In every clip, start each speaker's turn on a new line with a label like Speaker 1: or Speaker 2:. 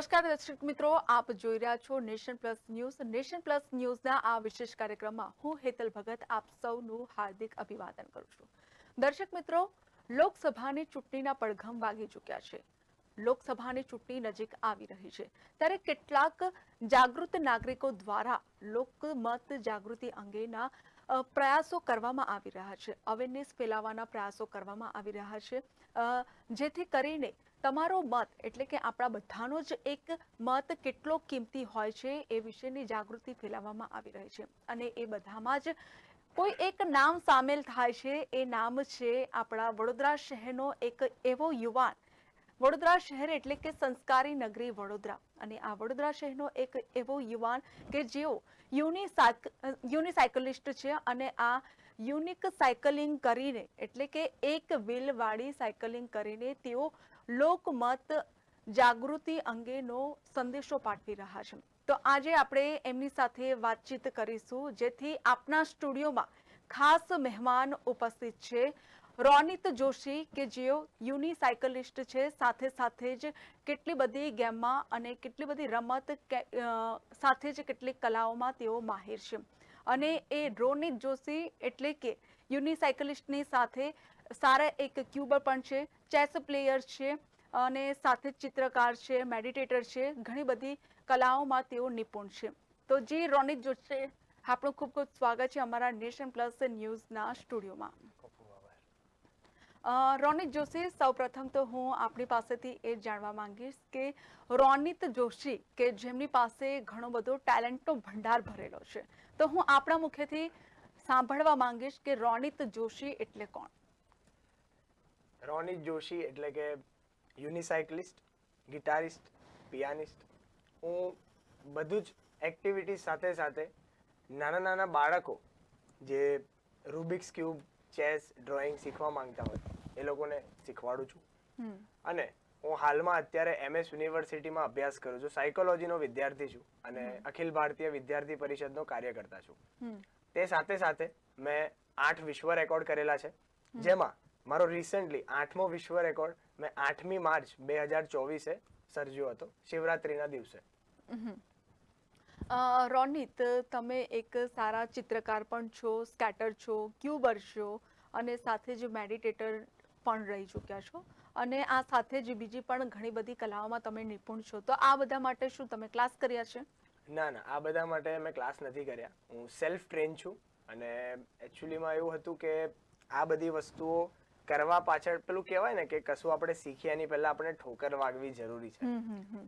Speaker 1: નમસ્કાર દર્શક મિત્રો, આપ જોઈ રહ્યા છો nation plus news. Nation plus ન્યૂઝના આ વિશેષ કાર્યક્રમમાં હું હેતલ ભગત આપ સૌનું હાર્દિક અભિવાદન કરું છું. દર્શક મિત્રો, લોકસભાની ચૂંટણીના પડઘમ વાગી ચૂક્યા છે. લોકસભાની ચૂંટણી નજીક આવી રહી છે. ત્યારે કેટલાક જાગૃત નાગરિકો દ્વારા લોકમત જાગૃતિ અંગેના પ્રયાસો કરવામાં આવી રહ્યા છે. અવેરનેસ ફેલાવવાના પ્રયાસો કરવામાં આવી રહ્યા છે. જેથી કરીને તમારો મત એટલે કે આપણા બધાનો જ એક મત કેટલો કિંમતી હોય છે એ વિશેની જાગૃતિ ફેલાવવામાં આવી રહી છે. અને એ બધામાં જ કોઈ એક નામ સામેલ થાય છે, એ નામ છે આપણા વડોદરા શહેરનો એક એવો યુવાન. વડોદરા શહેર એટલે કે સંસ્કારી નગરી વડોદરા. અને આ વડોદરા શહેરનો એક એવો યુવાન કે જેઓ યુનિસાય યુનિસાયકલિસ્ટ છે અને આ યુનિક સાયકલિંગ કરીને એટલે કે એક વ્હીલવાળી સાયકલિંગ કરીને તેઓ લોકમત જાગૃતિ અંગેનો સંદેશો પાઠવી રહ્યા છે. તો આજે આપણે એમની સાથે વાતચીત કરીશું, જેથી આપના સ્ટુડિયોમાં ખાસ મહેમાન ઉપસ્થિત છે. રોનિત જોશી, કે જેઓ યુનિસાયકલિસ્ટ છે, સાથે સાથે જ કેટલી બધી ગેમમાં અને કેટલી બધી રમત સાથે જ કેટલીક કલાઓમાં તેઓ માહિર છે. અને એ રોનિત જોશી એટલે કે યુનિસાયકલિસ્ટની સાથે સારા એક ક્યુબર પણ છે. ચેસ પ્લેયર છે અને સાથે જ ચિત્રકાર છે, મેડિટેટર છે, ઘણી બધી કલાઓમાં તેઓ નિપુણ છે. તો જી રોનિત જોશી આપણું ખૂબ ખૂબ સ્વાગત છે અમારા નેશન પ્લસ ન્યૂઝના સ્ટુડિયોમાં. રોનિત જોશી, સૌપ્રથમ તો હું આપણી પાસેથી એ જાણવા માંગીશ કે રોનિત જોશી કે જેમની પાસે ઘણો બધો ટેલેન્ટનો ભંડાર ભરેલો છે. તો હું આપણા મુખેથી સાંભળવા માંગીશ કે રોનિત જોશી એટલે કોણ?
Speaker 2: રોનિત જોશી એટલે કે યુનિસાઇકલિસ્ટ ગિટારિસ્ટ પિયાનિસ્ટ હું બધું જ એક્ટિવિટી સાથે સાથે નાના નાના બાળકો જે રૂબિક્સ ક્યુબ ચેસ ડ્રોઈંગ શીખવા માંગતા હોય એ લોકોને શીખવાડું છું. અને હું હાલમાં અત્યારે એમએસ યુનિવર્સિટીમાં અભ્યાસ કરું છું સાયકોલોજીનો વિદ્યાર્થી છું અને અખિલ ભારતીય વિદ્યાર્થી પરિષદનો કાર્યકર્તા છું. તે સાથે સાથે મેં આઠ વિશ્વ રેકોર્ડ કરેલા છે જેમાં મારો રિસેન્ટલી આઠમો વિશ્વ રેકોર્ડ મેં આઠમી માર્ચ બે હજાર ચોવીસે સર્જ્યો હતો શિવરાત્રિના દિવસે.
Speaker 1: રોનિત તમે એક સારા ચિત્રકાર પણ છો સ્કેટર છો ક્યુબર છો અને સાથે જ મેડિટેટર પણ રહી ચૂક્યા છો અને આ સાથે જ બીજી પણ ઘણી બધી કલાઓમાં તમે નિપુણ છો. તો આ બધા માટે શું તમે ક્લાસ કર્યા છે?
Speaker 2: ના ના આ બધા માટે મેં ક્લાસ નથી કર્યા. હું સેલ્ફ ટ્રેન છું અને એકચ્યુઅલીમાં એવું હતું કે આ બધી વસ્તુઓ કરવા પાછળ પેલું કહેવાય ને કે કશું આપણે શીખીએ એની પહેલા આપણે ઠોકર વાગવી જરૂરી છે.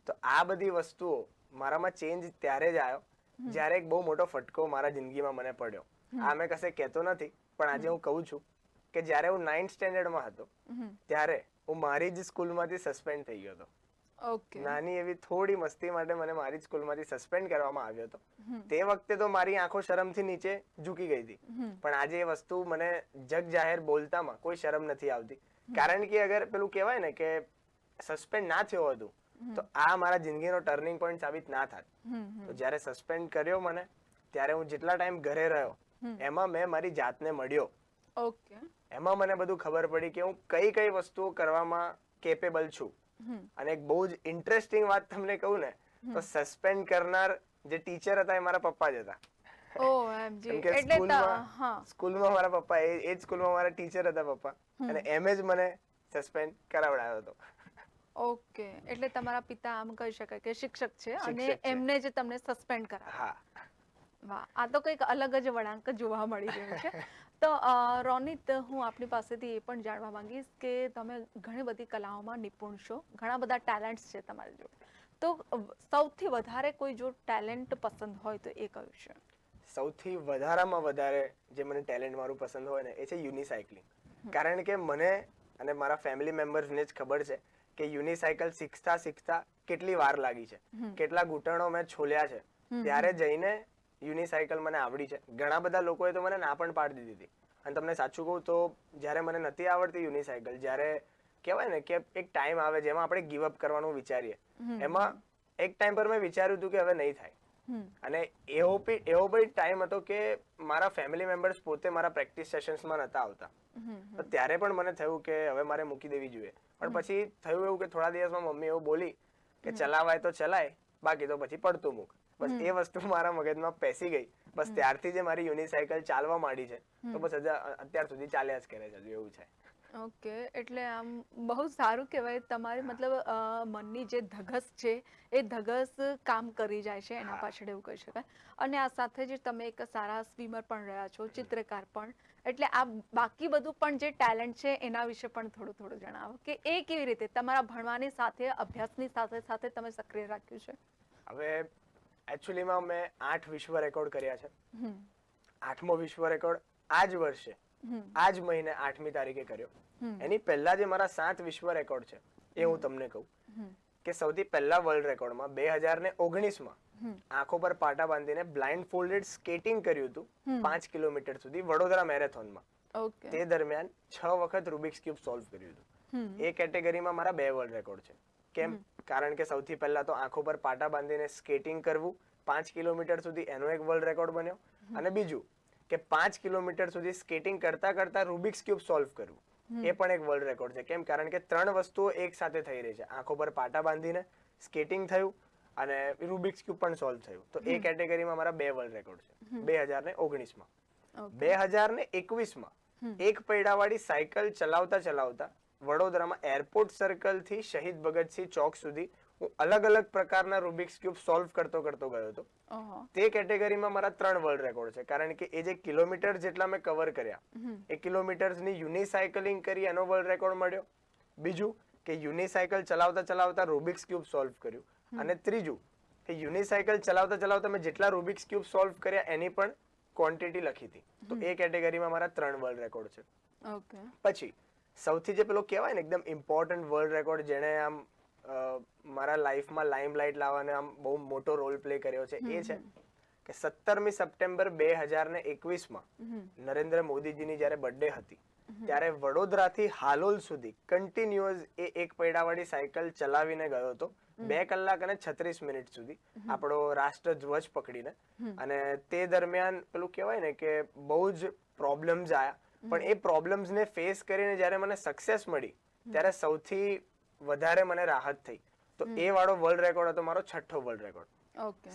Speaker 2: તો આ બધી વસ્તુઓ મારામાં ચેન્જ ત્યારે જ આવ્યો જ્યારે એક બહુ મોટો ફટકો મારા જિંદગીમાં મને પડ્યો. આ મેં કશે કહેતો નથી પણ આજે હું કહું છું કે જ્યારે હું નાઇન્થ સ્ટેન્ડર્ડમાં હતો ત્યારે હું મારી જ સ્કૂલમાંથી સસ્પેન્ડ થઈ ગયો હતો. નાની એવી થોડી મસ્તી માટે મને મારી સ્કૂલમાંથી સસ્પેન્ડ કરવામાં આવ્યો હતો. તે વખતે તો મારી આંખો શરમથી નીચે ઝૂકી ગઈ હતી. પણ આજે એ વસ્તુ મને જગ જાહેર બોલતામાં કોઈ શરમ નથી આવતી. કારણ કે અગર પેલું કહેવાય ને કે સસ્પેન્ડ ના થયો હતું તો આ મારા જિંદગીનો ટર્નિંગ પોઈન્ટ સાબિત ના થાત. તો જ્યારે સસ્પેન્ડ કર્યો મને ત્યારે હું જેટલા ટાઈમ ઘરે રહ્યો એમાં મેં મારી જાતને મળ્યો.
Speaker 1: ઓકે
Speaker 2: એમાં મને બધું ખબર પડી કે હું કઈ કઈ વસ્તુઓ કરવામાં કેપેબલ છું. અને એક બહુ જ ઇન્ટરેસ્ટિંગ વાત તમને કહું ને તો સસ્પેન્ડ કરનાર જે ટીચર હતા એ મારા પપ્પા જ હતા. સ્કૂલમાં મારા પપ્પા એ જ સ્કૂલમાં મારા ટીચર હતા પપ્પા. અને એમ જ મને સસ્પેન્ડ કરાવડાયો હતો.
Speaker 1: ઓકે. એટલે તમારા પિતા આમ કહી શકાય કે શિક્ષક છે અને એમને જ તમને સસ્પેન્ડ કરાવ્યા.
Speaker 2: હા.
Speaker 1: વાહ. આ તો કંઈક અલગ જ વળાંક જોવા મળી રહ્યો છે. તો રોનિત હું આપની પાસેથી એ પણ જાણવા માંગીશ કે તમે ઘણી બધી કલાઓમાં નિપુણ છો. ઘણા બધા ટેલેન્ટ્સ છે તમારી જોડે. તો સૌથી વધારે કોઈ જો ટેલેન્ટ પસંદ હોય તો એ કયું છે?
Speaker 2: સૌથી વધારામાં વધારે જે મને ટેલેન્ટ મારું પસંદ હોય ને એ છે યુનિસાયકલિંગ. કારણ કે મને અને મારા ફેમિલી મેમ્બર્સને જ ખબર છે કે યુનિસાઇકલ શીખતા શીખતા કેટલી વાર લાગી છે. કેટલા ઘૂંટણો મેં છોલ્યા છે. ત્યારે જઈને યુનિસાઇકલ મને આવડી છે. ઘણા બધા લોકોએ તો મને ના પણ પાડી દીધી હતી. અને તમને સાચું કહું તો જ્યારે મને નથી આવડતી યુનિસાયકલ જ્યારે કહેવાય ને કે એક ટાઈમ આવે જેમાં આપણે ગીવ અપ કરવાનું વિચારીએ એમાં એક ટાઈમ પર મેં વિચાર્યું હતું કે હવે નહીં થાય. અને એવો એવો બી ટાઈમ હતો કે મારા ફેમિલી મેમ્બર્સ પોતે મારા પ્રેક્ટિસ સેશન્સમાં નતા આવતા. તો ત્યારે પણ મને થયું કે હવે મારે મૂકી દેવી જોઈએ. પણ પછી થયું એવું કે થોડા દિવસમાં મમ્મી એવું બોલી કે ચલાવાય તો ચલાય બાકી તો પછી પડતું મૂક. બસ એ વસ્તુ મારા મગજમાં પેસી ગઈ. બસ ત્યારથી જે મારી યુનિસાયકલ ચાલવા માંડી છે. તો બસ અત્યાર સુધી ચાલ્યા જ કરે છે હજુ એવું છે.
Speaker 1: ઓકે એટલે આમ બહુ સારું કહેવાય તમારી મતલબ મનની જે ધગસ છે એ ધગસ કામ કરી જાય છે એના પાછળ એવું કહી શકાય. અને આ સાથે જ તમે એક સારા સ્વિમર પણ રહ્યા છો ચિત્રકાર પણ. એટલે આ બાકી બધું પણ જે ટેલેન્ટ છે એના વિશે પણ થોડું થોડું જણાવો. કે એ કેવી રીતે? તમારા ભણવાની સાથે અભ્યાસની સાથે સાથે તમે સક્રિય રાખ્યું છે?
Speaker 2: હવે એકચ્યુઅલીમાં મેં આઠ વિશ્વ રેકોર્ડ કર્યા છે. આઠમો વિશ્વ રેકોર્ડ આ જ વર્ષે આ જ મહિને આઠમી તારીખે કર્યો. એની પહેલા જે મારા સાત વિશ્વ રેકોર્ડ છે એ હું તમને કહું કે સૌથી પહેલા વર્લ્ડ રેકોર્ડમાં બે હજાર ને ઓગણીસમાં આંખો પર પાટા બાંધીને બ્લાઇન્ડ ફોલ્ડેડ સ્કેટિંગ કર્યું હતું પાંચ કિલોમીટર સુધી વડોદરા મેરેથોનમાં તે દરમિયાન છ વખત રૂબિક્સ ક્યુબ સોલ્વ કર્યું હતું. એ કેટેગરીમાં મારા બે વર્લ્ડ રેકોર્ડ છે. કેમ? કારણ કે સૌથી પહેલા તો આંખો પર પાટા બાંધીને સ્કેટિંગ કરવું. પાંચ કિલોમીટર સુધી એનો એક વર્લ્ડ રેકોર્ડ બન્યો. અને બીજું કે પાંચ કિલોમીટર સુધી સ્કેટિંગ કરતા કરતા રૂબિક્સ ક્યુબ સોલ્વ કરવું. એ પણ એક વર્લ્ડ રેકોર્ડ છે. કેમ? કારણ કે ત્રણ વસ્તુઓ એક સાથે થઈ રહી છે. આંખો પર પાટા બાંધીને સ્કેટિંગ થયું અને રૂબિક્સ ક્યુબ પણ સોલ્વ થયું. તો એ કેટેગરીમાં મારા બે વર્લ્ડ રેકોર્ડ છે. બે હજાર ને ઓગણીસમાં. બે હજાર ને એકવીસમાં એક પૈડાવાળી સાયકલ ચલાવતા ચલાવતા વડોદરામાં એરપોર્ટ સર્કલથી શહીદ ભગતસિંહ ચોક સુધી હું અલગ અલગ પ્રકારના રૂબિક્સ ક્યુબ સોલ્વ કરતો કરતો ગયો હતો. તે કેટેગરીમાં મારા ત્રણ વર્લ્ડ રેકોર્ડ છે. કારણ કે એ જે કિલોમીટર જેટલા મેં કવર કર્યા એ કિલોમીટર્સની યુનિસાયકલિંગ કરી એનો વર્લ્ડ રેકોર્ડ મળ્યો. બીજું કે યુનિસાયકલ ચલાવતા ચલાવતા રૂબિક્સ ક્યુબ સોલ્વ કર્યું. અને ત્રીજું કે યુનિસાયકલ ચલાવતા ચલાવતા મેં જેટલા રૂબિક્સ ક્યુબ સોલ્વ કર્યા એની પણ ક્વોન્ટિટી લખી હતી. તો એ કેટેગરીમાં મારા ત્રણ વર્લ્ડ રેકોર્ડ છે. પછી સૌથી જે પેલો કહેવાય ને એકદમ ઇમ્પોર્ટન્ટ વર્લ્ડ રેકોર્ડ જેણે આમ મારા લાઈફમાં લાઇમલાઇટ લાવવાને આમ બહુ મોટો રોલ પ્લે કર્યો છે એ છે કે સત્તરમી સપ્ટેમ્બર બે હજાર ને એકવીસમાં નરેન્દ્ર મોદીજીની જ્યારે બર્થડે હતી ત્યારે વડોદરાથી હાલોલ સુધી કન્ટિન્યુઅસ એ એક પૈડાવાળી સાયકલ ચલાવીને ગયો હતો. બે કલાક અને છત્રીસ મિનિટ સુધી આપણો રાષ્ટ્ર ધ્વજ પકડીને અને તે દરમિયાન પેલું કહેવાય ને કે બહુ જ પ્રોબ્લેમ્સ આયા. પણ એ પ્રોબ્લેમ્સને ફેસ કરીને જ્યારે મને સક્સેસ મળી ત્યારે સૌથી વધારે મને રાહત થઈ. તો એ વાળો વર્લ્ડ રેકોર્ડ હતો મારો છઠ્ઠો વર્લ્ડ રેકોર્ડ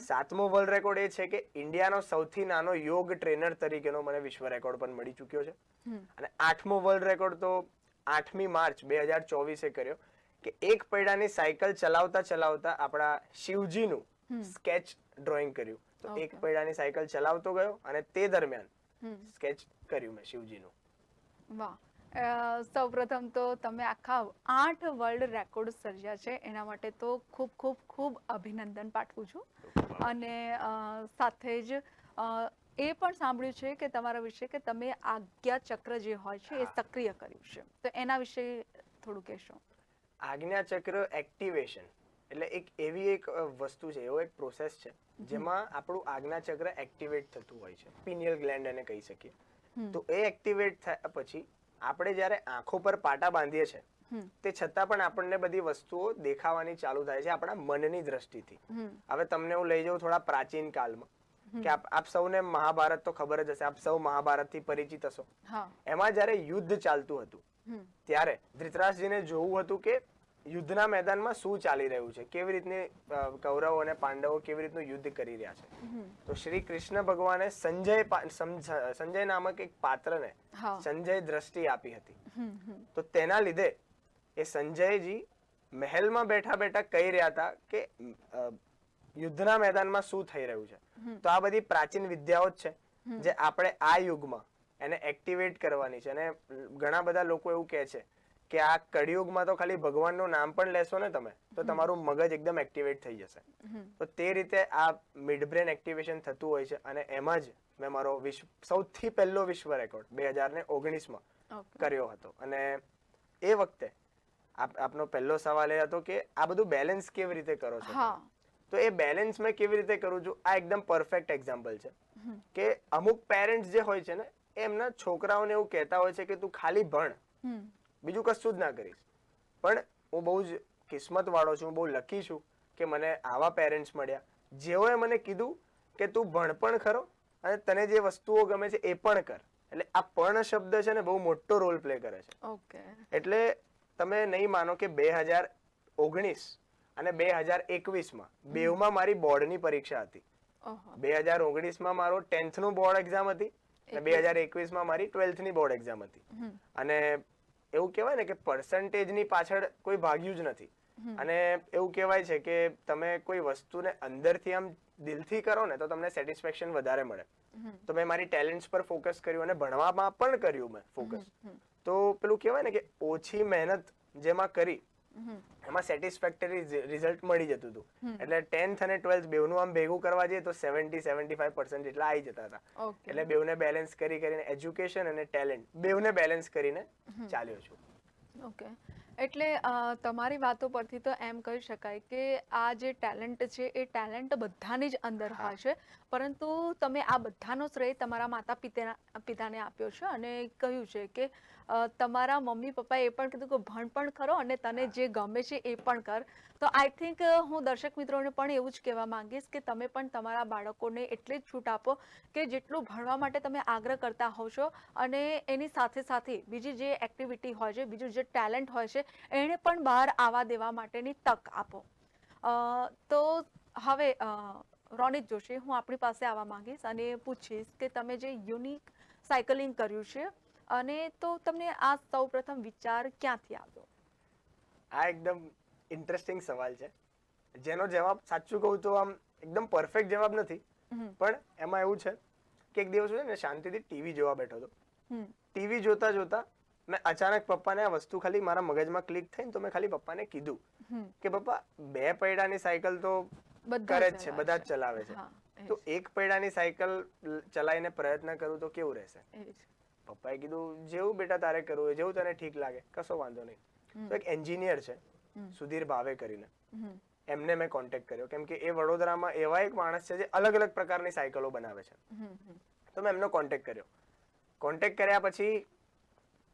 Speaker 2: સાતમો વર્લ્ડ રેકોર્ડ એ છે કે ઇન્ડિયાનો સૌથી નાનો યોગ ટ્રેનર તરીકેનો મને વિશ્વ રેકોર્ડ પણ મળી ચૂક્યો છે. અને આઠમો વર્લ્ડ રેકોર્ડ તો આઠમી માર્ચ બે હજાર ચોવીસે કર્યો કે એક પૈડાની સાયકલ ચલાવતા ચલાવતા આપણા શિવજીનું સ્કેચ ડ્રોઈંગ કર્યું. તો એક પૈડાની સાયકલ ચલાવતો ગયો અને તે દરમિયાન સ્કેચ કર્યું મેં શિવજીનું.
Speaker 1: વાહ. સૌપ્રથમ તો તમે આખા આઠ વર્લ્ડ રેકોર્ડ સર્જ્યા છે એના માટે તો ખૂબ ખૂબ ખૂબ અભિનંદન પાઠવું છું. અને સાથે જ એ પણ સાંભળ્યું છે કે તમારા વિશે કે તમે આજ્ઞા ચક્ર જે હોય છે એ સક્રિય કર્યું છે. તો એના વિશે થોડું કહેશો.
Speaker 2: આજ્ઞા ચક્ર એક્ટિવેશન એટલે એક એવી એક વસ્તુ છે એવો એક પ્રોસેસ છે જેમાં આપણું આજ્ઞા ચક્ર એક્ટિવેટ થતું હોય છે. પિનિયલ ગ્લેન્ડ એને કહી શકીએ. તો એ એક્ટિવેટ થયા પછી આપણે જ્યારે આંખો પર પાટા બાંધીએ છીએ તે છતાં પણ આપણને બધી વસ્તુઓ દેખાવાની ચાલુ થાય છે આપણા મનની દ્રષ્ટિથી. હવે તમને હું લઈ જાઉં થોડા પ્રાચીન કાળમાં. કે આપ આપ સૌને મહાભારત તો ખબર જ હશે આપ સૌ મહાભારતથી પરિચિત હશો. એમાં જ્યારે યુદ્ધ ચાલતું હતું ત્યારે ધૃતરાષ્ટ્રજીને જોવું હતું કે યુદ્ધના મેદાનમાં શું ચાલી રહ્યું છે? કેવી રીતની કૌરવો અને પાંડવો કેવી રીતનું યુદ્ધ કરી રહ્યા છે? તો શ્રી કૃષ્ણ ભગવાને સંજય સંજય નામક એક પાત્રને સંજય દ્રષ્ટિ આપી હતી. તો તેના લીધે એ સંજયજી મહેલમાં બેઠા બેઠા કહી રહ્યા હતા કે યુદ્ધના મેદાનમાં શું થઈ રહ્યું છે? તો આ બધી પ્રાચીન વિદ્યાઓ જ છે જે આપણે આ યુગમાં એને એક્ટિવેટ કરવાની છે. અને ઘણા બધા લોકો એવું કહે છે કે આ કળિયુગમાં તો ખાલી ભગવાનનું નામ પણ લેશો ને તમે તો તમારું મગજ એકદમ એક્ટિવેટ થઈ જશે. તો તે રીતે આ મિડબ્રેન એક્ટિવેશન થતું હોય છે અને એમાં જ મેં મારો વિશ્વ સૌથી પહેલો વિશ્વ રેકોર્ડ બે હજાર ને ઓગણીસમાં કર્યો હતો. અને એ વખતે આપ આપનો પહેલો સવાલ એ હતો કે આ બધું બેલેન્સ કેવી રીતે કરો છો તો એ બેલેન્સ મેં કેવી રીતે કરું છું? આ એકદમ પરફેક્ટ એક્ઝામ્પલ છે. કે અમુક પેરેન્ટ્સ જે હોય છે ને એમના છોકરાઓને એવું કહેતા હોય છે કે તું ખાલી ભણ. બીજું કશું જ ના કરીશ. પણ હું બહુ જ કિસ્મત વાળો છું બહુ લકી છું કે મને આવા પેરેન્ટ્સ મળ્યા. જેઓએ મને કીધું કે તું ભણ પણ ખરો અને તને જે વસ્તુઓ ગમે છે એ પણ કર. એટલે આ પણ શબ્દ છે ને બહુ મોટો રોલ પ્લે કરે છે.
Speaker 1: ઓકે.
Speaker 2: એટલે તમે નહીં માનો કે બે હજાર ઓગણીસ અને બે હજાર એકવીસમાં બેવમાં મારી બોર્ડની પરીક્ષા હતી. બે હજાર ઓગણીસમાં મારો ટેન્થનું બોર્ડ એક્ઝામ હતી અને બે હજાર એકવીસમાં મારી ટ્વેલ્થની બોર્ડ એક્ઝામ હતી. અને એવું કહેવાય ને કે પર્સન્ટેજની પાછળ કોઈ ભાગ્યું જ નથી. અને એવું કહેવાય છે કે તમે કોઈ વસ્તુને અંદરથી આમ દિલથી કરો ને તો તમને સેટિસ્ફેક્શન વધારે મળે. તો મેં મારી ટેલેન્ટ્સ પર ફોકસ કર્યું અને ભણવામાં પણ કર્યું મેં ફોકસ તો પેલું કહેવાય ને કે ઓછી મહેનત જેમાં કરી. એમાં સેટિસ્ફેક્ટરી રિઝલ્ટ મળી જતું હતું. એટલે ટેન્થ અને ટ્વેલ્થ બેવનું આમ ભેગું કરવા જઈએ તો સેવન્ટી સેવન્ટી ફાઈવ પર્સન્ટ જેટલા આવી જતા હતા. એટલે બેવને બેલેન્સ કરી કરીને એજ્યુકેશન અને ટેલેન્ટ બેવને બેલેન્સ કરીને ચાલ્યો છું.
Speaker 1: ઓકે એટલે તમારી વાતો પરથી તો એમ કહી શકાય કે આ જે ટેલેન્ટ છે એ ટેલેન્ટ બધાની જ અંદર હોય છે પરંતુ તમે આ બધાનો શ્રેય તમારા માતા પિતાના પિતાને આપ્યો છે અને કહ્યું છે કે તમારા મમ્મી પપ્પાએ એ પણ કીધું કે ભણ પણ ખરો અને તને જે ગમે છે એ પણ કર. તો આઈ થિંક હું દર્શક મિત્રોને પણ એવું જ કહેવા માંગીશ કે તમે પણ તમારા બાળકોને એટલી જ છૂટ આપો કે જેટલું ભણવા માટે તમે આગ્રહ કરતા હોવ છો અને એની સાથે સાથે બીજી જે એક્ટિવિટી હોય છે બીજું જે ટેલેન્ટ હોય છે એને પણ બહાર આવવા દેવા માટેની તક આપો. તો હવે રોનિત જોશી હું આપણી પાસે આવવા માંગીશ અને પૂછીશ કે તમે જે યુનિક સાયકલિંગ કર્યું છે અને તો તમને આ સૌ પ્રથમ વિચાર ક્યાંથી આવ્યો?
Speaker 2: આ એકદમ ઇન્ટરેસ્ટિંગ સવાલ છે. જેનો જવાબ સાચું કહું તો આમ એકદમ પરફેક્ટ જવાબ નથી પણ એમાં એવું છે કે એક દિવસ છે ને શાંતિથી ટીવી જોવા બેઠો હતો. ટીવી જોતા જોતા મેં અચાનક પપ્પાને આ વસ્તુ ખાલી મારા મગજમાં ક્લિક થઈને તો મેં ખાલી પપ્પાને કીધું કે પપ્પા બે પૈડાની સાયકલ તો કરે જ છે બધા જ ચલાવે છે. તો એક પૈડાની સાયકલ ચલાવીને પ્રયત્ન કરું તો કેવું રહેશે. પપ્પાએ કીધું જેવું બેટા તારે કરવું હોય જેવું તને ઠીક લાગે કશો વાંધો નહીં. તો એક એન્જિનિયર છે સુધીર ભાવે કરીને. એમને મેં કોન્ટેક્ટ કર્યો કેમ કે એ વડોદરામાં એવા એક માણસ છે જે અલગ અલગ પ્રકારની સાયકલો બનાવે છે. તો મેં એમનો કોન્ટેક્ટ કર્યો. કોન્ટેક્ટ કર્યા પછી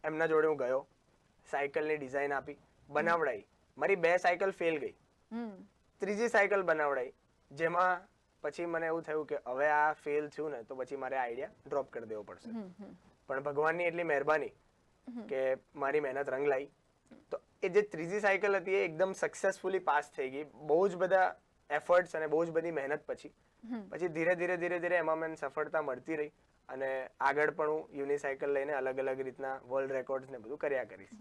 Speaker 2: એમના જોડે હું ગયો. સાયકલની ડિઝાઇન આપી બનાવડાઈ. મારી બે સાયકલ ફેલ ગઈ. ત્રીજી સાયકલ બનાવડાઈ જેમાં પછી મને એવું થયું કે હવે આ ફેલ થયું ને તો પછી મારે આઈડિયા ડ્રોપ કરી દેવો પડશે. પણ ભગવાનની એટલી મહેરબાની કે મારી મહેનત રંગ લાવી તો એ જે ત્રીજી સાયકલ હતી એ એકદમ સક્સેસફુલી પાસ થઈ ગઈ. બહુ જ બધા એફર્ટ્સ અને બહુ જ બધી મહેનત પછી. પછી ધીરે ધીરે ધીરે ધીરે એમાં મને સફળતા મળતી રહી. અને આગળ પણ હું યુનિસાયકલ લઈને અલગ અલગ રીતના વર્લ્ડ રેકોર્ડ્સ ને બધું કર્યા કરીશ.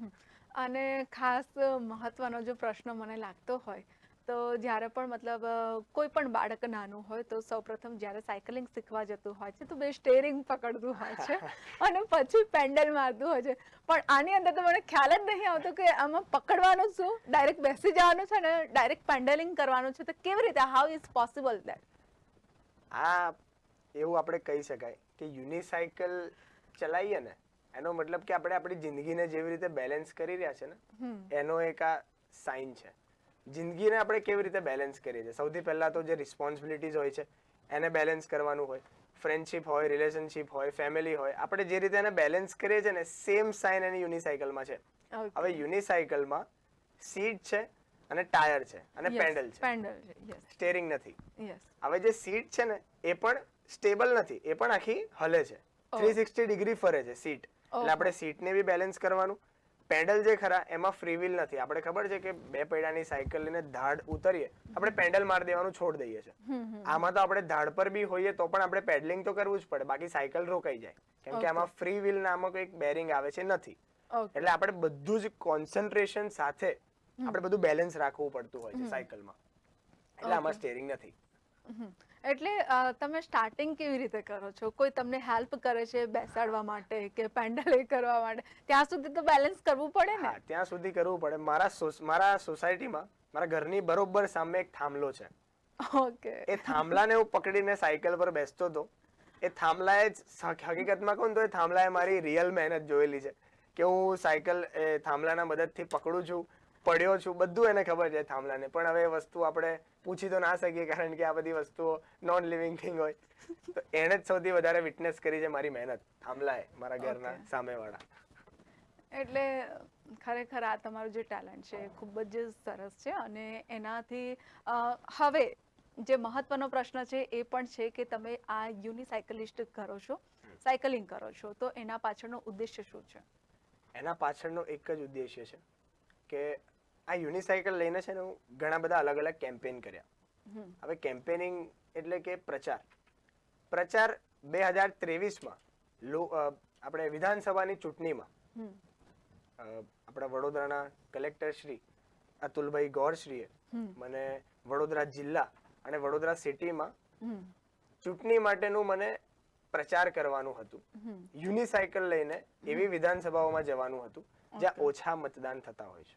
Speaker 1: અને ખાસ મહત્વનો જો પ્રશ્ન મને લાગતો હોય તો જ્યારે પણ મતલબ કોઈ પણ બાળક નાનું હોય તો સૌપ્રથમ જ્યારે સાયકલિંગ શીખવા જતું હોય છે તો બે સ્ટેરિંગ પકડતું હોય છે અને પછી પેન્ડલ મારતું હોય છે. પણ આની અંદર તો મને ખ્યાલ જ નહીં આવતો કે આમાં પકડવાનું શું? ડાયરેક્ટ બેસી જવાનું છે અને ડાયરેક્ટ પેન્ડલિંગ કરવાનું છે? તો કેવી રીતે? હાઉ ઇઝ પોસિબલ દેટ
Speaker 2: આ એવું આપણે કહી શકાય. કે યુનિસાયકલ ચલાવીએ ને એનો મતલબ કે આપણે આપણી જિંદગીને જેવી રીતે બેલેન્સ કરી રહ્યા છે ને એનો એક આ સાઇન છે. જિંદગીને આપણે કેવી રીતે બેલેન્સ કરીએ છીએ? સૌથી પહેલા તો જે રિસ્પોન્સિબિલિટીઝ હોય છે એને બેલેન્સ કરવાનું હોય. ફ્રેન્ડશિપ હોય રિલેશનશિપ હોય ફેમિલી હોય આપણે જે રીતે એને બેલેન્સ કરીએ છીએ ને સેમ સાઇન એની યુનિસાયકલમાં છે. હવે યુનિસાયકલમાં સીટ છે અને ટાયર છે અને પેન્ડલ છે.
Speaker 1: પેન્ડલ છે
Speaker 2: સ્ટેરિંગ નથી. હવે જે સીટ છે ને એ પણ સ્ટેબલ નથી એ પણ આખી હલે છે. થ્રી સિક્સટી ડિગ્રી ફરે છે સીટ. એટલે આપણે સીટને બી બેલેન્સ કરવાનું. પેડલ જે ખરા એમાં ફ્રી વ્હીલ નથી. આપણે ખબર છે કે બે પૈડાની સાયકલ લઈને ધાડ ઉતરીએ આપણે પેન્ડલ મારી દેવાનું છોડ દઈએ છે.
Speaker 1: હમ હમ
Speaker 2: આમાં તો આપણે ધાડ પર બી હોઈએ તો પણ આપણે પેડલિંગ તો કરવું જ પડે બાકી સાયકલ રોકાઈ જાય. કેમ કે આમાં ફ્રી વ્હીલ નામક એક બેરિંગ આવે છે નથી. એટલે આપણે બધું જ કોન્સન્ટ્રેશન સાથે આપણે બધું બેલેન્સ રાખવું પડતું હોય છે સાયકલમાં એટલે આમાં સ્ટેરિંગ નથી.
Speaker 1: એટલે તમે સ્ટાર્ટિંગ કેવી રીતે કરો છો? કોઈ તમને હેલ્પ કરે છે બેસાડવા માટે કે પેન્ડલ કરવા માટે? ત્યાં સુધી તો બેલેન્સ કરવું પડે ને?
Speaker 2: હા ત્યાં સુધી કરવું પડે. મારા મારા સોસાયટીમાં મારા ઘરની બરોબર સામે એક થાંભલો છે.
Speaker 1: ઓકે.
Speaker 2: એ થાંભલાને હું પકડીને સાયકલ પર બેસતો હતો. એ થાંભલાએ જ હકીકતમાં કહું તો એ થાંભલાએ મારી રિયલ મહેનત જોયેલી છે. કે હું સાયકલ એ થાંભલાના મદદથી પકડું છું. પડ્યો છું. બધું એને ખબર છે થાંભલાને. પણ હવે વસ્તુ આપણે પૂછી તો ના શકીએ કારણ કે આ બધી વસ્તુઓ નોન લિવિંગ થિંગ હોય. તો એણે જ સૌથી વધારે વિટનેસ કરી છે મારી મહેનત. થાંભલાએ મારા ઘરના સામેવાળા.
Speaker 1: એટલે ખરેખર આ તમારું જે ટેલેન્ટ છે ખૂબ જ સરસ છે અને એનાથી હવે જે મહત્વનો પ્રશ્ન છે એ પણ છે કે તમે આ યુનિસાયકલિસ્ટ કરો છો સાયકલિંગ કરો છો. તો એના પાછળનો ઉદ્દેશ્ય શું છે?
Speaker 2: એના પાછળનો એક જ ઉદ્દેશ્ય છે કે આ યુનિસાયકલ લઈને છે ને હું ઘણા બધા અલગ અલગ કેમ્પેન કર્યા. હવે કેમ્પેનિંગ એટલે કે પ્રચાર. પ્રચાર બે હજાર ત્રેવીસમાં આપણે વિધાનસભાની ચૂંટણીમાં આપણા વડોદરાના કલેક્ટર શ્રી અતુલભાઈ ગૌરશ્રીએ મને વડોદરા જિલ્લા અને વડોદરા સિટીમાં ચૂંટણી માટેનું મને પ્રચાર કરવાનું હતું. યુનિસાયકલ લઈને એવી વિધાનસભાઓમાં જવાનું હતું જ્યાં ઓછા મતદાન થતા હોય છે.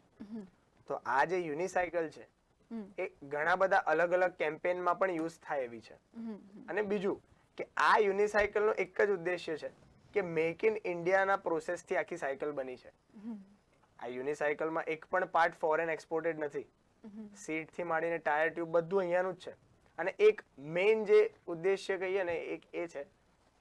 Speaker 2: તો આ જે યુનિસાયકલ છે એ ઘણા બધા અલગ અલગ કેમ્પેનમાં પણ યુઝ થાય એવી છે. અને બીજું કે આ યુનિસાયકલનો એક જ ઉદ્દેશ્ય છે કે મેક ઇન ઇન્ડિયાના પ્રોસેસથી આખી સાયકલ બની છે. આ યુનિસાયકલમાં એક પણ પાર્ટ ફોરેન એક્સપોર્ટેડ નથી. સીટથી માંડીને ટાયર ટ્યુબ બધું અહીંયાનું જ છે. અને એક મેઇન જે ઉદ્દેશ્ય કહીએ ને એક એ છે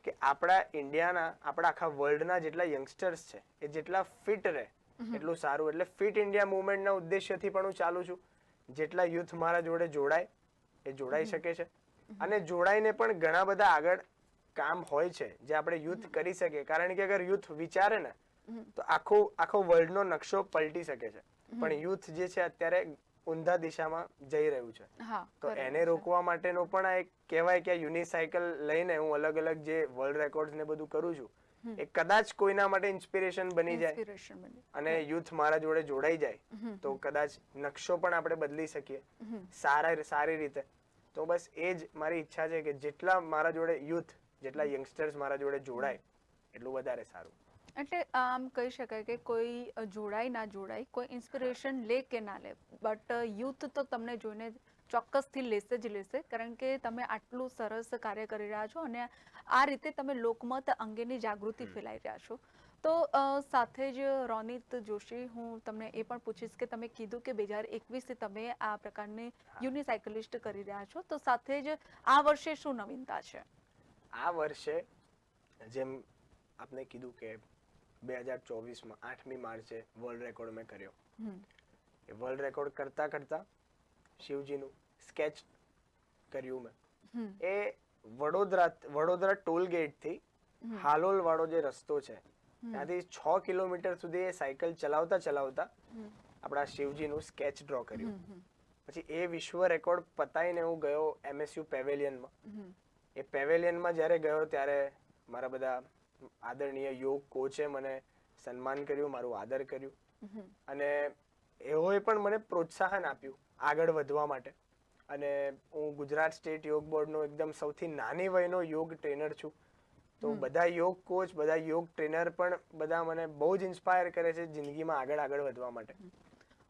Speaker 2: કે આપણા ઇન્ડિયાના આપણા આખા વર્લ્ડના જેટલા યંગસ્ટર્સ છે એ જેટલા ફિટ રહે એટલું સારું. એટલે ફિટ ઇન્ડિયા મુવમેન્ટના ઉદ્દેશ્યથી પણ હું ચાલુ છું. જેટલા યુથ મારા જોડે જોડાય એ જોડાઈ શકે છે. અને જોડાઈને પણ ઘણા બધા આગળ કામ હોય છે જે આપણે યુથ કરી શકીએ. કારણ કે અગર યુથ વિચારે ને તો આખો આખો વર્લ્ડનો નકશો પલટી શકે છે. પણ યુથ જે છે અત્યારે ઊંધા દિશામાં જઈ રહ્યું છે. તો એને રોકવા માટેનો પણ આ એક કહેવાય કે યુનિસાયકલ લઈને હું અલગ અલગ જે વર્લ્ડ રેકોર્ડ્સ ને બધું કરું છું એ કદાચ કોઈના માટે ઇન્સ્પિરેશન બની જાય અને યુથ મારા જોડે જોડાઈ જાય તો કદાચ નકશો પણ આપણે બદલી શકીએ. સારા સારી રીતે. તો બસ એ જ મારી ઈચ્છા છે કે જેટલા મારા જોડે યુથ જેટલા યંગસ્ટર્સ મારા જોડે જોડાય એટલું વધારે સારું.
Speaker 1: એટલે આમ કહી શકાય કે કોઈ જોડાય ના જોડાય કોઈ ઇન્સ્પિરેશન લે કે ના લે બટ યુથ તો તમને જોઈને ચોક્કસથી લેશે જ લેશે. કારણ કે તમે આટલું સરસ કાર્ય કરી રહ્યા છો અને આ રીતે તમે લોકમત અંગેની જાગૃતિ ફેલાઈ રહ્યા છો. તો સાથે જ રોનિત જોશી હું તમને એ પણ પૂછીશ કે તમે કીધું કે બે હજાર એકવીસથી તમે આ પ્રકારની યુનિસાયકલિસ્ટ કરી રહ્યા છો. તો સાથે જ આ વર્ષે શું નવીનતા છે?
Speaker 2: આ વર્ષે જેમ આપને કીધું કે બે હજાર ચોવીસમાં આઠમી માર્ચે વર્લ્ડ રેકોર્ડ મેં કર્યો. એ વર્લ્ડ રેકોર્ડ કરતા કરતા શિવજીનું સ્કેચ કર્યું મેં. એ વડોદરા વડોદરા ટોલ ગેટથી
Speaker 1: થી
Speaker 2: હાલોલ વાળો જે રસ્તો છે ત્યાંથી છ કિલોમીટર સુધી એ સાયકલ ચલાવતા ચલાવતા આપણા શિવજીનું સ્કેચ ડ્રો કર્યું. પછી એ વિશ્વ રેકોર્ડ પતાઈને હું ગયો એમએસયુ પેવેલિયનમાં. એ પેવેલિયનમાં જ્યારે ગયો ત્યારે મારા બધા આદરણીય યોગ કોચે મને સન્માન કર્યું મારું આદર કર્યું. અને એઓએ પણ મને પ્રોત્સાહન આપ્યું આગળ વધવા માટે. અને હું ગુજરાત સ્ટેટ યોગ બોર્ડનો એકદમ સૌથી નાની વયનો યોગ ટ્રેનર છું. તો બધા યોગ કોચ બધા યોગ ટ્રેનર પણ બધા મને બહુ જ ઇન્સ્પાયર કરે છે જિંદગીમાં આગળ આગળ વધવા માટે.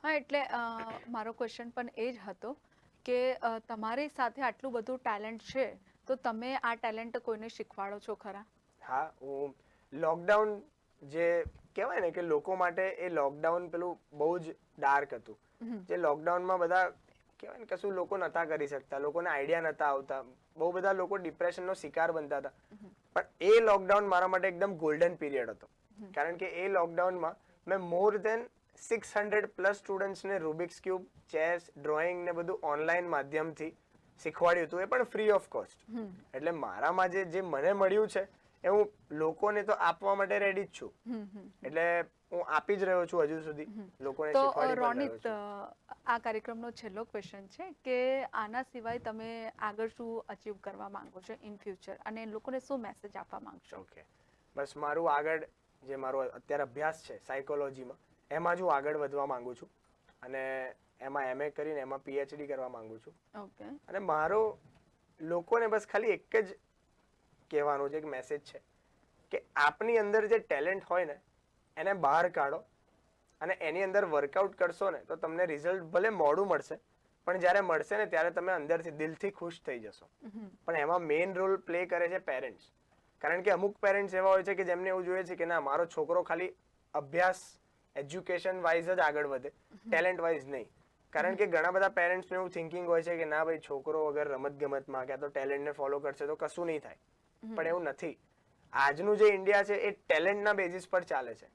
Speaker 1: હા એટલે મારો ક્વેશ્ચન પણ એ જ હતો કે તમારી સાથે આટલું બધું ટેલેન્ટ છે તો તમે આ ટેલેન્ટ કોઈને શીખવાડો છો ખરા?
Speaker 2: હા હું લોકડાઉન જે કહેવાય ને કે લોકો માટે એ લોકડાઉન પેલું બહુ જ ડાર્ક હતું. જે લોકડાઉનમાં બધા કહેવાય ને કશું લોકો નતા કરી શકતા લોકોને આઈડિયા નતા આવતા. બહુ બધા લોકો ડિપ્રેશનનો શિકાર બનતા હતા. પણ એ લોકડાઉન મારા માટે એકદમ ગોલ્ડન પીરિયડ હતો. કારણ કે એ લોકડાઉનમાં મેં more than six hundred plus સ્ટુડન્ટ્સને Rubik's cube chess drawing ને બધું ઓનલાઈન માધ્યમથી શીખવાડ્યું હતું. એ પણ ફ્રી ઓફ કોસ્ટ એટલે મારામાં જે જે મને મળ્યું છે એ હું લોકોને તો આપવા માટે રેડી જ છું. એટલે હું આપી જ રહ્યો છું હજુ સુધી. લોકોને શીખવાડી રહ્યો છું.
Speaker 1: આ કાર્યક્રમનો છેલ્લો ક્વેશ્ચન છે કે આના સિવાય તમે આગળ શું અચીવ કરવા માંગો છો ઇન ફ્યુચર અને લોકોને શું મેસેજ આપવા માંગશો?
Speaker 2: ઓકે બસ મારું આગળ જે મારો અત્યારે અભ્યાસ છે સાયકોલોજીમાં એમાં જ હું આગળ વધવા માંગુ છું. અને એમાં એમએ કરીને એમાં પીએચડી કરવા માંગુ છું.
Speaker 1: ઓકે
Speaker 2: અને મારો લોકોને બસ ખાલી એક જ કહેવાનો છે એક મેસેજ છે કે આપની અંદર જે ટેલેન્ટ હોય ને એને બહાર કાઢો. અને એની અંદર વર્કઆઉટ કરશો ને તો તમને રિઝલ્ટ ભલે મોડું મળશે પણ જ્યારે મળશે ને ત્યારે તમે અંદરથી દિલથી ખુશ થઈ જશો. પણ એમાં મેઇન રોલ પ્લે કરે છે પેરેન્ટ્સ કારણ કે અમુક પેરેન્ટ્સ એવા હોય છે કે જેમને એવું જોઈએ છે કે ના મારો છોકરો ખાલી અભ્યાસ એજ્યુકેશન વાઇઝ જ આગળ વધે ટેલેન્ટ વાઇઝ નહીં. કારણ કે ઘણા બધા પેરેન્ટ્સનું એવું થિંકિંગ હોય છે કે ના ભાઈ છોકરો અગર રમત ગમતમાં ક્યાં તો ટેલેન્ટને ફોલો કરશે તો કશું નહીં થાય. પણ એવું નથી. આજનું જે ઇન્ડિયા છે એ ટેલેન્ટના બેઝિસ પર ચાલે છે.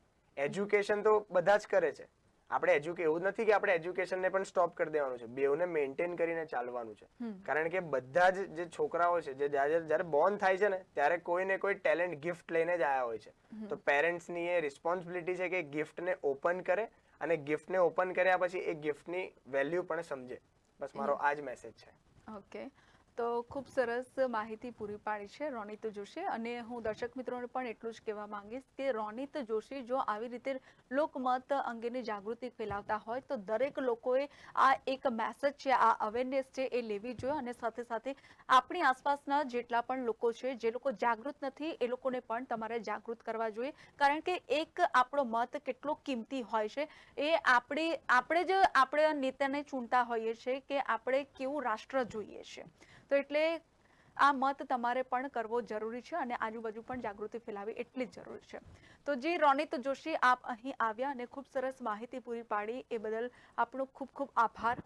Speaker 2: એજ્યુકેશન તો બધા જ કરે છે. આપણે એજ્યુકે એવું નથી કે આપણે એજ્યુકેશનને પણ સ્ટોપ કરી દેવાનું છે. બેઉને મેન્ટેન કરીને ચાલવાનું છે. કારણ કે બધા જ જે છોકરાઓ છે જે જ્યારે બોર્ન થાય છે ને ત્યારે કોઈને કોઈ ટેલેન્ટ ગિફ્ટ લઈને જ આવ્યા હોય છે. તો પેરેન્ટ્સની એ રિસ્પોન્સિબિલિટી છે કે ગિફ્ટને ઓપન કરે અને ગિફ્ટને ઓપન કર્યા પછી એ ગિફ્ટની વેલ્યુ પણ સમજે. બસ મારો આ જ મેસેજ છે.
Speaker 1: ઓકે તો ખૂબ સરસ માહિતી પૂરી પાડી છે રોનિત જોશી. અને હું દર્શક મિત્રોને પણ એટલું જ કહેવા માંગીશ કે રોનિત જોશી જો આવી રીતે લોકમત અંગેની જાગૃતિ ફેલાવતા હોય તો દરેક લોકોએ આ એક મેસેજ છે, આ અવેરનેસ છે એ લેવી જોઈએ અને સાથે સાથે આપણી આસપાસના જેટલા પણ લોકો છે, જે લોકો જાગૃત નથી એ લોકોને પણ તમારે જાગૃત કરવા જોઈએ. કારણ કે એક આપણો મત કેટલો કિંમતી હોય છે એ આપણે આપણે જ આપણે નેતાને ચૂંટતા હોઈએ છીએ કે આપણે કેવું રાષ્ટ્ર જોઈએ છે. તો એટલે આ મત તમારે પણ કરવો જરૂરી છે અને આજુબાજુ પણ જાગૃતિ ફેલાવી એટલી જ જરૂરી છે. તો જે રોનિત જોશી, આપ અહીં આવ્યા અને ખૂબ સરસ માહિતી પૂરી પાડી. એ બદલ આપણો ખૂબ ખૂબ આભાર.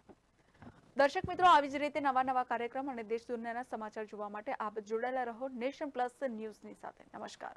Speaker 1: દર્શક મિત્રો, આવી જ રીતે નવા નવા કાર્યક્રમ અને દેશ દુનિયાના સમાચાર જોવા માટે આપ જોડાયેલા રહો નેશન પ્લસ ન્યૂઝની સાથે. નમસ્કાર.